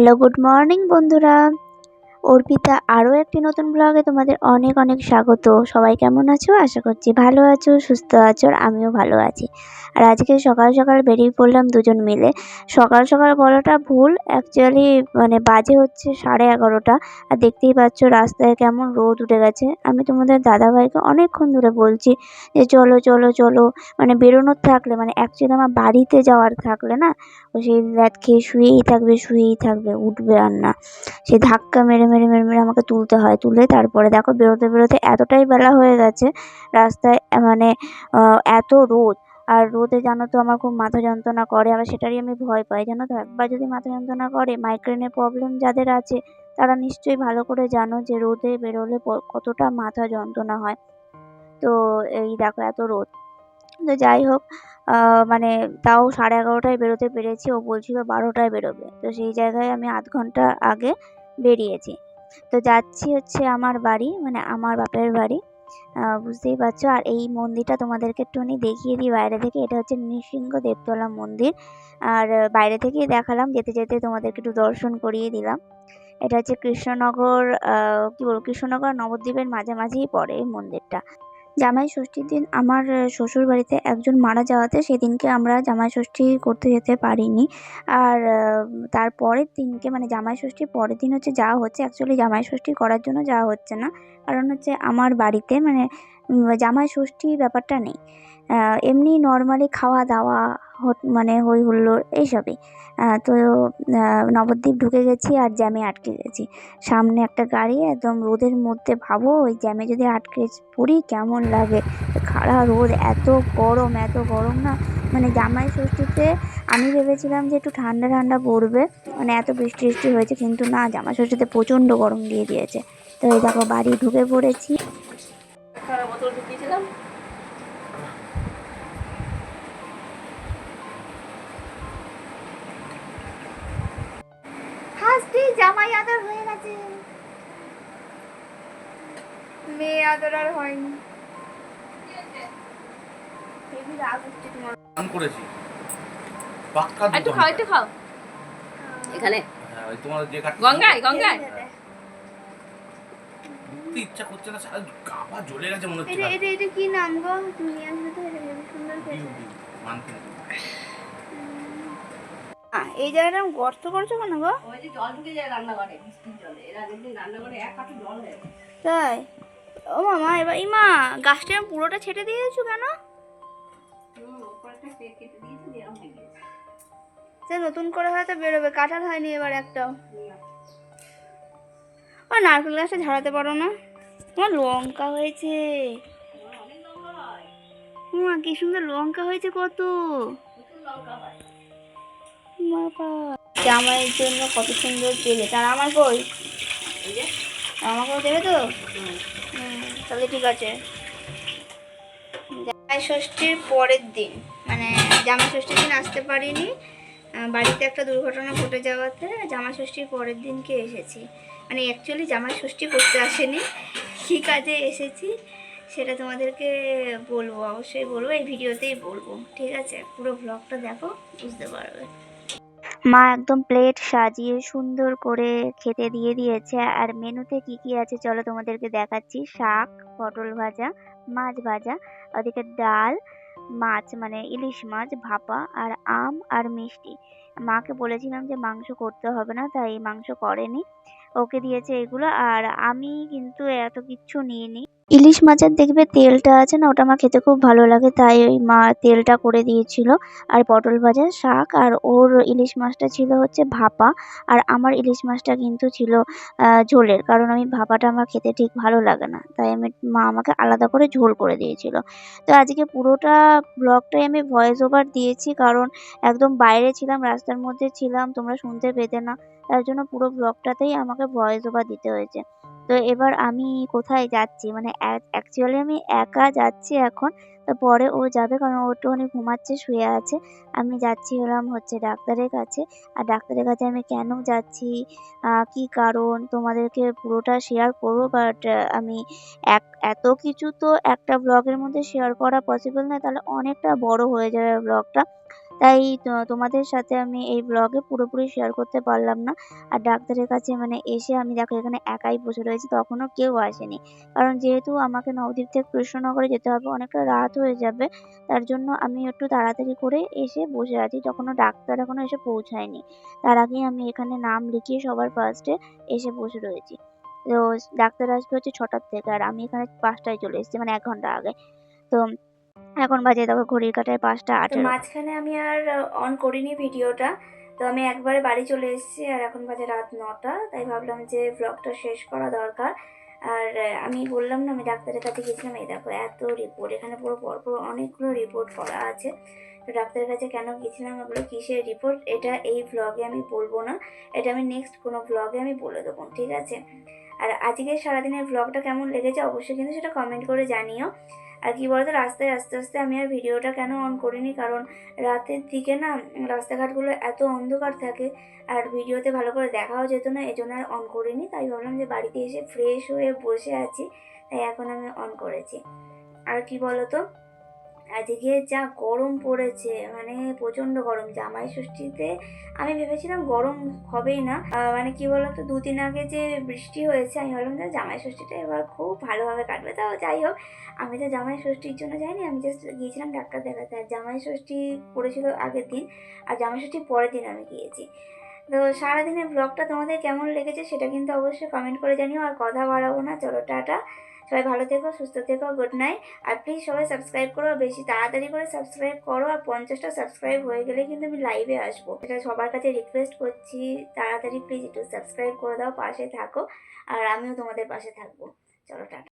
Hello good morning বন্ধুরা। অর্পিতা, আরও একটি নতুন ব্লগে তোমাদের অনেক অনেক স্বাগত। সবাই কেমন আছো? আশা করছি ভালো আছো, সুস্থ আছো, আর আমিও ভালো আছি। আর আজকে সকাল সকাল বেরিয়ে পড়লাম দুজন মিলে। সকাল সকাল বলাটা ভুল অ্যাকচুয়ালি মানে বাজে হচ্ছে সাড়ে এগারোটা। আর দেখতেই পাচ্ছ রাস্তায় কেমন রোদ উঠে গেছে। আমি তোমাদের দাদাভাইকে অনেকক্ষণ ধরে বলছি যে, চলো চলো চলো। মানে বেরোনোর থাকলে মানে অ্যাকচুয়ালি আমার বাড়িতে যাওয়ার থাকলে না সেই ল্যাদ খেয়ে শুয়েই থাকবে শুয়েই থাকবে, উঠবে আর না। সে ধাক্কা মেরে মেরে মেরে মেরে মেরে আমাকে তুলতে হয়। তুলে তারপরে দেখো বেরোতে বেরোতে এতটাই বেলা হয়ে গেছে রাস্তায় মানে এত রোদ। আর রোদে জানো তো আমার খুব মাথা যন্ত্রণা করে, আবার সেটারই আমি ভয় পাই। জানো তো একবার যদি মাথা যন্ত্রণা করে মাইগ্রেনের প্রবলেম যাদের আছে, তারা নিশ্চয়ই ভালো করে জানো যে রোদে বেরোলে কতটা মাথা যন্ত্রণা হয়। তো এই দেখো এত রোদ। তো যাই হোক মানে তাও সাড়ে এগারোটায় বেরোতে পেরেছি। ও বলছিল বারোটায় বেরোবে। তো সেই জায়গায় আমি আধ ঘণ্টা আগে বেরিয়েছি। তো যাচ্ছি হচ্ছে আমার বাড়ি মানে আমার বাপের বাড়ি। বুঝতেই পারছ? আর এই মন্দিরটা তোমাদেরকে একটুখানি দেখিয়ে দিই বাইরে থেকে। এটা হচ্ছে নৃসিংহ দেবতলা মন্দির। আর বাইরে থেকেই দেখালাম, যেতে যেতে তোমাদেরকে একটু দর্শন করিয়ে দিলাম। এটা হচ্ছে কৃষ্ণনগর কী বলব? কৃষ্ণনগর নবদ্বীপের মাঝামাঝিই পড়ে এই মন্দিরটা। জামাই ষষ্ঠীর দিন আমার শ্বশুর বাড়িতে একজন মারা যাওয়াতে সেদিনকে আমরা জামাই ষষ্ঠী করতে যেতে পারিনি। আর তার পরের দিনকে মানে জামাই ষষ্ঠীর পরের দিন হচ্ছে যাওয়া হচ্ছে। অ্যাকচুয়ালি জামাই ষষ্ঠী করার জন্য যাওয়া হচ্ছে না। কারণ হচ্ছে আমার বাড়িতে মানে জামাই ষষ্ঠী ব্যাপারটা নেই। এমনি নর্মালি খাওয়া দাওয়া মানে হই হুল্লোড় এইসবই। তো নবদ্বীপ ঢুকে গেছি আর জ্যামে আটকে গেছি। সামনে একটা গাড়ি, একদম রোদের মধ্যে ভাবো, ওই জ্যামে যদি আটকে পড়ি কেমন লাগে? খাড়া রোদ, এত গরম এত গরম না। মানে জামাই ষষ্ঠীতে আমি ভেবেছিলাম যে একটু ঠান্ডা ঠান্ডা পড়বে। মানে এত বৃষ্টি বৃষ্টি হয়েছে, কিন্তু না, জামাই ষষ্ঠীতে প্রচণ্ড গরম দিয়ে দিয়েছে। তো এই দেখো, বাড়ি ঢুকে পড়েছি। মেয়ে আদর আর হয়নি। করেছি। পাক্কা একটু খাও একটু খাও। এখানে? হ্যাঁ, তোমার যে গঙ্গায় গঙ্গায়? ইচ্ছা করছে না সারা গাপা জ্বলে গেছে মনে হচ্ছে এটা এটা এটা কি নাম গো? তুমি আসলে তো এটা সুন্দর ডিউ, খেতে ডিউ, মানতে এই জায়গাটা গর্ত করছ কেন গো? ওই যে জল ঢুকে যায় রান্নাঘরে বৃষ্টির জলে। এরা দেখবি রান্নাঘরে এক হাঁটু জল হয়ে তাই? ও মামা এবার ইমা গাছটা এরম পুরোটা ছেটে দিয়েছ কেন? একটা। সে নতুন করে হয়তো বেরোবে কাঁঠাল হয়নি এবার একটাও ও নারকেল গাছটা ঝাড়াতে পারো না? তোমার লঙ্কা হয়েছে। মা কি সুন্দর লঙ্কা হয়েছে কত। জামাইয়ের জন্য কত সুন্দর পেলে। তার আমার কই? যে, আমাকেও দেবে তো? তাহলে ঠিক আছে। জামাই ষষ্ঠীর পরের দিন মানে জামাই ষষ্ঠীর দিন আসতে পারিনি। বাড়িতে একটা দুর্ঘটনা ঘটে যাওয়াতে জামাই ষষ্ঠীর পরের দিনকে এসেছি। মানে অ্যাকচুয়ালি জামাই ষষ্ঠী করতে আসেনি। কী কাজে এসেছি সেটা তোমাদেরকে বলব, অবশ্যই বলব, এই ভিডিওতেই বলব। ঠিক আছে, পুরো ব্লগটা দেখো, বুঝতে পারবে। মা একদম প্লেট সাজিয়ে সুন্দর করে খেতে দিয়ে দিয়েছে। আর মেনুতে কি কি আছে চলো তোমাদেরকে দেখাচ্ছি। শাক, পটল ভাজা, মাছ ভাজা, ওদিকে ডাল, মাছ মানে ইলিশ মাছ, ভাপা আর আম আর মিষ্টি। মাকে বলেছিলাম যে মাংস করতে হবে না, তাই মাংস করেনি। ওকে দিয়েছে এগুলো। আর আমি কিন্তু এত কিচ্ছু নিইনি। ইলিশ মাছের দেখবে তেলটা আছে না, ওটা আমার খেতে খুব ভালো লাগে, তাই ওই মা তেলটা করে দিয়েছিল। আর পটল ভাজা শাক, আর ওর ইলিশ মাছটা ছিল হচ্ছে ভাপা, আর আমার ইলিশ মাছটা কিন্তু ছিল ঝোলের, কারণ আমি ভাপাটা আমার খেতে ঠিক ভালো লাগে না, তাই আমি মা আমাকে আলাদা করে ঝোল করে দিয়েছিল। তো আজকে পুরোটা ব্লগটাই আমি ভয়েস ওভার দিয়েছি, কারণ একদম বাইরে ছিলাম, রাস্তার মধ্যে ছিলাম, তোমরা শুনতে পেতে না, তার জন্য পুরো ব্লগটাতেই আমাকে ভয়েস ওভার দিতে হয়েছে। তো এবার আমি কোথায় যাচ্ছি মানে অ্যাকচুয়ালি আমি একা যাচ্ছি এখন, তো পরে ও যাবে কারণ ও একটুখানি ঘুমাচ্ছে, শুয়ে আছে। আমি যাচ্ছি হলাম হচ্ছে ডাক্তারের কাছে। আর ডাক্তারের কাছে আমি কেন যাচ্ছি? কি কারণ? তোমাদেরকে পুরোটা শেয়ার করব বাট আমি এক, এত কিছু তো একটা ব্লগের মধ্যে শেয়ার করা পসিবল না তাহলে অনেকটা বড় হয়ে যাবে ব্লগটা তাই তোমাদের সাথে আমি এই ব্লগে পুরোপুরি শেয়ার করতে পারলাম না। আর ডাক্তারের কাছে মানে এসে আমি দেখো এখানে একাই বসে রয়েছি, তখনও কেউ আসেনি। কারণ যেহেতু আমাকে নবদ্বীপ থেকে কৃষ্ণনগরে যেতে হবে, অনেকটা রাত হয়ে যাবে, তার জন্য আমি একটু তাড়াতাড়ি করে এসে বসে আছি। তখনও ডাক্তার এখনও এসে পৌঁছায়নি। তার আগেই আমি এখানে নাম লিখিয়ে সবার ফার্স্টে এসে বসে রয়েছি। তো ডাক্তার আসবে হচ্ছে ছটার থেকে, আর আমি এখানে পাঁচটায় চলে এসেছি মানে এক ঘণ্টা আগে। তো এখন বাজে দেখো ঘড়ির কাঁটায় পাঁচটা আঠেরো। মাঝখানে আমি আর অন করিনি ভিডিওটা। তো আমি একবারে বাড়ি চলে এসেছি আর এখন বাজে রাত নটা তাই ভাবলাম যে ব্লগটা শেষ করা দরকার। আর আমি বললাম না আমি ডাক্তারের কাছে গেছিলাম এই দেখো এত রিপোর্ট এখানে পুরো পরপর অনেকগুলো রিপোর্ট করা আছে। তো ডাক্তারের কাছে কেন গেছিলাম ওগুলো কিসের রিপোর্ট এটা এই ব্লগে আমি বলব না এটা আমি নেক্সট কোনো ব্লগে আমি বলে দেবো ঠিক আছে? আর আজকের সারাদিনের ব্লগটা কেমন লেগেছে অবশ্যই কিন্তু সেটা কমেন্ট করে জানিও। আর কি বলতো, রাস্তায় আস্তে আস্তে আমি আর ভিডিওটা কেন অন করিনি? কারণ রাতের দিকে না রাস্তাঘাটগুলো এত অন্ধকার থাকে আর ভিডিওতে ভালো করে দেখাও যেত না এই আর অন করিনি। তাই ভাবলাম যে বাড়িতে এসে ফ্রেশ হয়ে বসে আছি, তাই এখন আমি অন করেছি। আর কি বলতো আজকে যা গরম পড়েছে মানে প্রচণ্ড গরম। জামাই ষষ্ঠীতে আমি ভেবেছিলাম গরম হবেই না। মানে কি বলতো, দুদিন আগে যে বৃষ্টি হয়েছে, আমি ভাবলাম যে জামাই ষষ্ঠীটা এবার খুব ভালোভাবে কাটবে। তাও যাই হোক, আমি তো জামাই ষষ্ঠীর জন্য যাইনি, আমি জাস্ট গিয়েছিলাম ডাক্তার দেখাতে। আর জামাই ষষ্ঠী পড়েছিল আগের দিন, আর জামাই ষষ্ঠীর পরের দিন আমি গিয়েছি। তো সারাদিনের ব্লগটা তোমাদের কেমন লেগেছে সেটা কিন্তু অবশ্যই কমেন্ট করে জানিও, আর কথা বাড়াবো না। চলো, টাটা। সবাই ভালো থেকো, সুস্থ থেকো গুড নাইট আর প্লিজ সবাই সাবস্ক্রাইব করো বেশি তাড়াতাড়ি করে সাবস্ক্রাইব করো, আর পঞ্চাশটা সাবস্ক্রাইব হয়ে গেলে কিন্তু আমি লাইভে আসব। এটা সবার কাছে রিকোয়েস্ট করছি, তাড়াতাড়ি প্লিজ একটু সাবস্ক্রাইব করে দাও, পাশে থাকো। আর আমিও তোমাদের পাশে থাকব। চলো, টাটা।